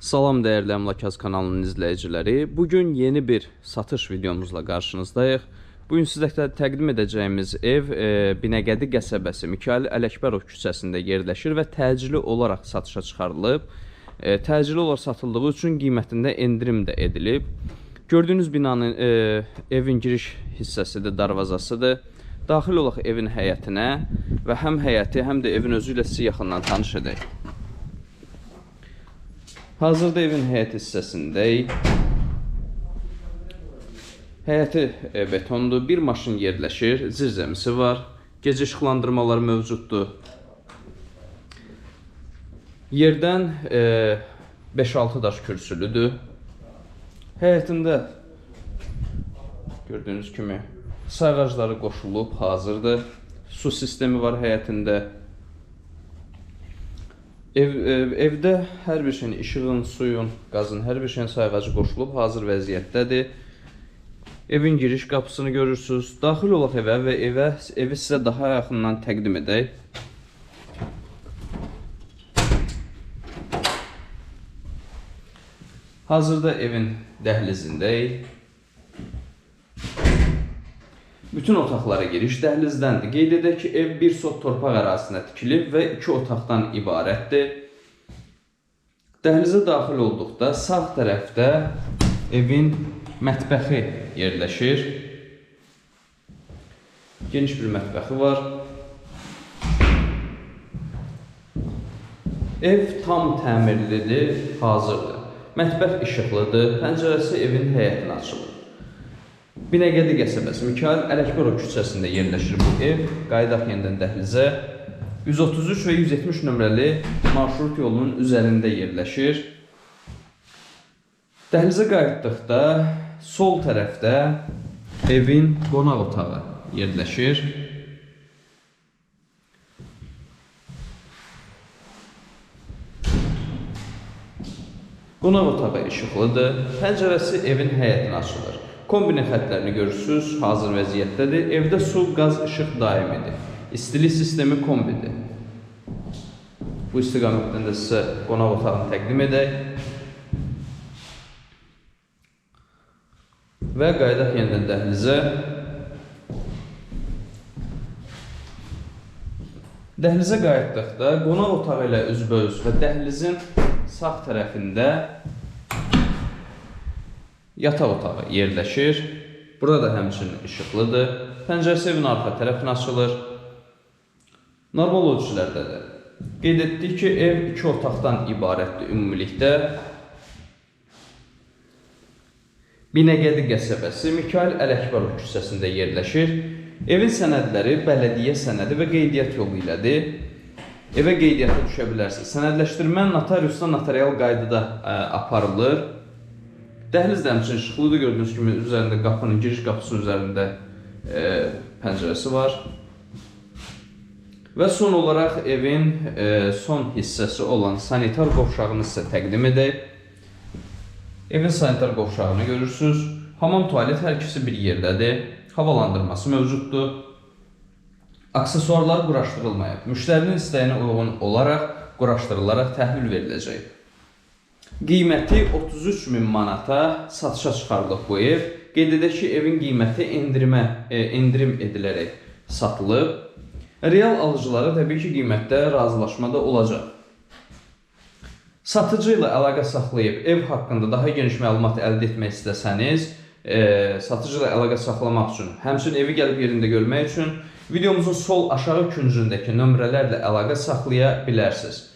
Salam dəyərli Əmlakaz kanalının izləyiciləri. Bugün yeni bir satış videomuzla qarşınızdayıq. Bugün sizə tə- təqdim edəcəyimiz ev e, Binəqədi qəsəbəsi Mikail Ələkbərov küçəsində yerləşir və təcili olaraq satışa çıxarılıb. E, təcili olaraq satıldığı üçün qiymətində endirim də edilib. Gördüyünüz binanın e, evin giriş hissəsidir, darvazasıdır. Daxil olaq evin həyətinə və həm həyəti, həm də evin özü ilə sizi yaxından tanış edək. Hazırda evin həyət hissəsindəyik. Həyəti e, betondur, bir maşın yerləşir, zirzəmisi var, gecə işıqlandırmaları mövcuddur. Yerdən e, 5-6 daş kürsülüdür. Həyətində gördüyünüz kimi sağ ağacları qoşulub, hazırdır. Su sistemi var həyətində. Ev, ev evdə hər bir şeyin, işığın, suyun, qazın, hər bir şeyin sayğacı qoşulub, hazır vəziyyətdədir. Evin giriş qapısını görürsüz. Daxil olaq evə və evə evi sizə daha yaxından təqdim edək. Hazırda evin dəhlizindəyik. Bütün otaqlara giriş dəhlizdəndir. Qeyd edək ki, ev bir sot torpaq ərazisində tikilib və iki otaqdan ibarətdir. Dəhlizə daxil olduqda sağ tərəfdə evin mətbəxi yerləşir. Geniş bir mətbəxi var. Ev tam təmirlidir, hazırdır. Mətbəx işıqlıdır, pəncərəsi evin həyətinə açılır. Binəqədi qəsəbəsi Mikail Ələkbərov küçəsində yerləşir bu ev. Qayıdaq yenidən dəhlizə. 133 və 170 nömrəli marşrut yolunun üzərində yerləşir. Dəhlizə qayıtdıqda sol tərəfdə evin qonaq otağı yerləşir. Qonaq otağı işıqlıdır. Pəncərəsi evin həyətinə açılır. Kombinə xəttlərini görürsüz, hazır vəziyyətdədir. Evdə su, qaz, işıq daimidir. İstilik sistemi kombidir. Bu istiqamətdən də sizə qonaq otağını təqdim edək. Və qayıdaq yenidən dəhlizə. Dəhlizə qayıtdıqda qonaq otağı ilə üzbəüz və dəhlizin sağ tərəfində yataq otağı yerləşir. Burada da həmçinin işıqlıdır. Pəncərəsi evin arxa tərəfinə açılır. Normal ölçülərdədir. Qeyd etdik ki, ev iki otaqdan ibarətdir ümumilikdə. Binəqədi qəsəbəsi Mikail Ələkbərov küçəsində yerləşir. Evin sənədləri bələdiyyə sənədi və qeydiyyat yolu ilədir. Evə qeydiyyata düşə bilərsiniz. Sənədləşdirmə notariusdan notarial qaydada aparılır. Dəhliz də həmçinin işıqlıdır. Gördüyünüz kimi üzərində qapının, giriş qapısının üzərində e, pəncərəsi var. Və son olaraq evin e, son hissəsi olan sanitar qovşağını sizə təqdim edək. Evin sanitar qovşağını görürsüz. Hamam tualet hər ikisi bir yerdədir. Havalandırması mövcuddur. Aksesuarlar quraşdırılmayıb. Müştərinin istəyinə uyğun olaraq quraşdırılaraq təhvil veriləcək. Qiyməti 33 min manata satışa çıxarılıb bu ev. Qeyd edək ki, evin qiyməti endirimə, e, endirim edilərək satılıb. Real alıcılara təbii ki, qiymətdə razılaşma da olacaq. Satıcı ilə əlaqə saxlayıb ev haqqında daha geniş məlumat əldə etmək istəsəniz, e, satıcı ilə əlaqə saxlamaq üçün, həmçinin evi gəlib yerində görmək üçün videomuzun sol aşağı küncündəki nömrələrlə əlaqə saxlaya bilərsiniz.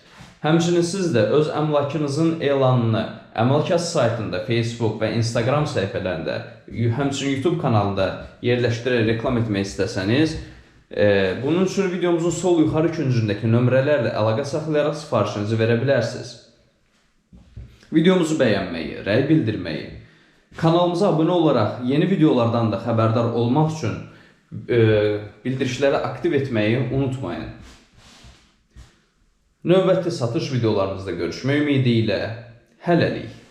Həmçinin siz də öz əmlakınızın elanını Əmlakaz saytında, Facebook və Instagram səhifələrində, həmçinin YouTube kanalında yerləşdirərək reklam etmək istəsəniz, e, bunun üçün videomuzun sol yuxarı küncündəki nömrələrlə əlaqə saxlayaraq sifarişinizi verə bilərsiniz. Videomuzu bəyənməyi, rəy bildirməyi, kanalımıza abunə olaraq yeni videolardan da xəbərdar olmaq üçün e, bildirişləri aktiv etməyi unutmayın. Növbəti satış videolarımızda görüşmək ümidi ilə hələlik.